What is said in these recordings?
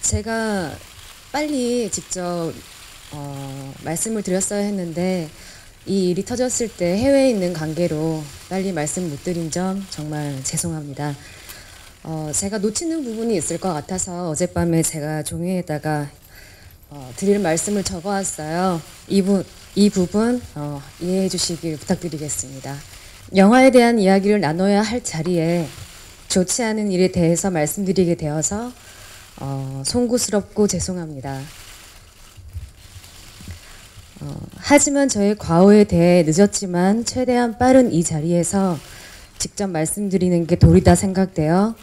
제가 빨리 직접 어, 말씀을 드렸어야 했는데 이 일이 터졌을 때 해외에 있는 관계로 빨리 말씀 못 드린 점 정말 죄송합니다. 어, 제가 놓치는 부분이 있을 것 같아서 어젯밤에 제가 종이에다가 어, 드릴 말씀을 적어왔어요. 이, 부, 이 부분 어, 이해해 주시길 부탁드리겠습니다. 영화에 대한 이야기를 나눠야 할 자리에 좋지 않은 일에 대해서 말씀드리게 되어서 어, 송구스럽고 죄송합니다. 어, 하지만 저의 과오에 대해 늦었지만 최대한 빠른 이 자리에서 직접 말씀드리는 게 도리다 생각되어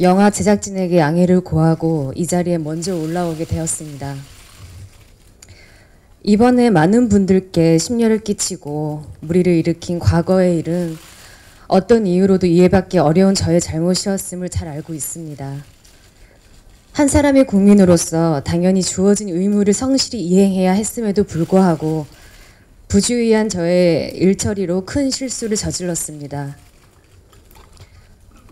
영화 제작진에게 양해를 구하고 이 자리에 먼저 올라오게 되었습니다. 이번에 많은 분들께 심려를 끼치고 무리를 일으킨 과거의 일은 어떤 이유로도 이해받기 어려운 저의 잘못이었음을 잘 알고 있습니다. 한 사람의 국민으로서 당연히 주어진 의무를 성실히 이행해야 했음에도 불구하고 부주의한 저의 일처리로 큰 실수를 저질렀습니다.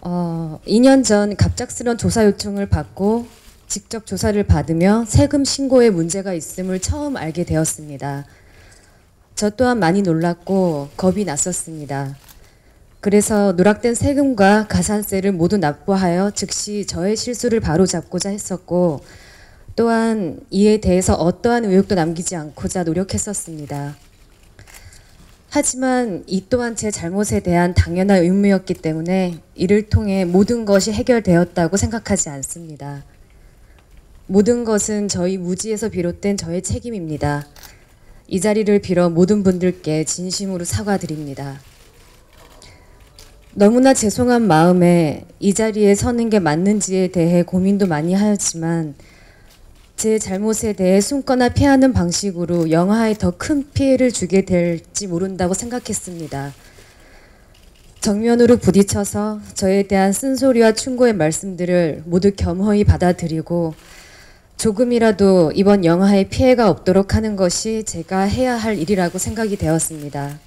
어, 2년 전 갑작스런 조사 요청을 받고 직접 조사를 받으며 세금 신고에 문제가 있음을 처음 알게 되었습니다. 저 또한 많이 놀랐고 겁이 났었습니다. 그래서 누락된 세금과 가산세를 모두 납부하여 즉시 저의 실수를 바로잡고자 했었고 또한 이에 대해서 어떠한 의혹도 남기지 않고자 노력했었습니다. 하지만 이 또한 제 잘못에 대한 당연한 의무였기 때문에 이를 통해 모든 것이 해결되었다고 생각하지 않습니다. 모든 것은 저희 무지에서 비롯된 저의 책임입니다. 이 자리를 빌어 모든 분들께 진심으로 사과드립니다. 너무나 죄송한 마음에 이 자리에 서는 게 맞는지에 대해 고민도 많이 하였지만 제 잘못에 대해 숨거나 피하는 방식으로 영화에 더 큰 피해를 주게 될지 모른다고 생각했습니다. 정면으로 부딪혀서 저에 대한 쓴소리와 충고의 말씀들을 모두 겸허히 받아들이고 조금이라도 이번 영화에 피해가 없도록 하는 것이 제가 해야 할 일이라고 생각이 되었습니다.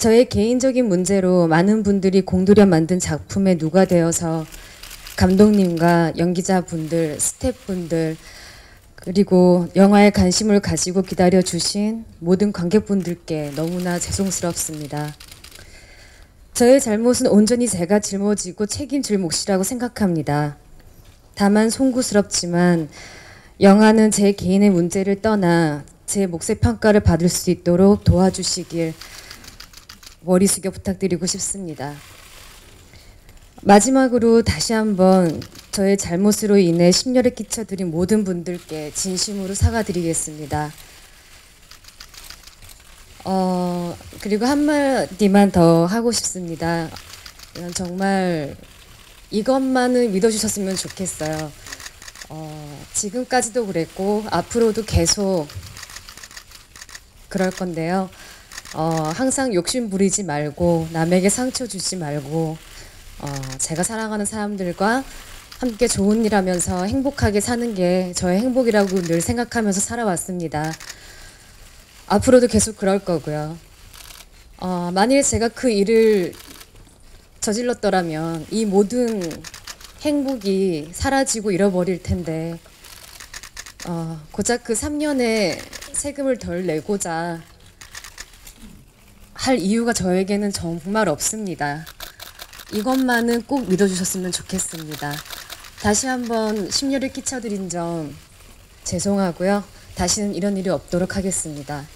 저의 개인적인 문제로 많은 분들이 공들여 만든 작품에 누가 되어서 감독님과 연기자분들, 스태프분들, 그리고 영화에 관심을 가지고 기다려 주신 모든 관객분들께 너무나 죄송스럽습니다. 저의 잘못은 온전히 제가 짊어지고 책임질 몫이라고 생각합니다. 다만 송구스럽지만 영화는 제 개인의 문제를 떠나 제 몫의 평가를 받을 수 있도록 도와주시길 머리 숙여 부탁드리고 싶습니다. 마지막으로 다시 한번 저의 잘못으로 인해 심려를 끼쳐드린 모든 분들께 진심으로 사과드리겠습니다. 어, 그리고 한마디만 더 하고 싶습니다. 정말 이것만은 믿어주셨으면 좋겠어요. 어, 지금까지도 그랬고, 앞으로도 계속 그럴 건데요. 어, 항상 욕심 부리지 말고, 남에게 상처 주지 말고, 어, 제가 사랑하는 사람들과 함께 좋은 일 하면서 행복하게 사는 게 저의 행복이라고 늘 생각하면서 살아왔습니다. 앞으로도 계속 그럴 거고요. 어, 만일 제가 그 일을 저질렀더라면 이 모든 행복이 사라지고 잃어버릴 텐데, 어, 고작 그 3년의 세금을 덜 내고자 할 이유가 저에게는 정말 없습니다. 이것만은 꼭 믿어주셨으면 좋겠습니다. 다시 한번 심려를 끼쳐드린 점 죄송하고요. 다시는 이런 일이 없도록 하겠습니다.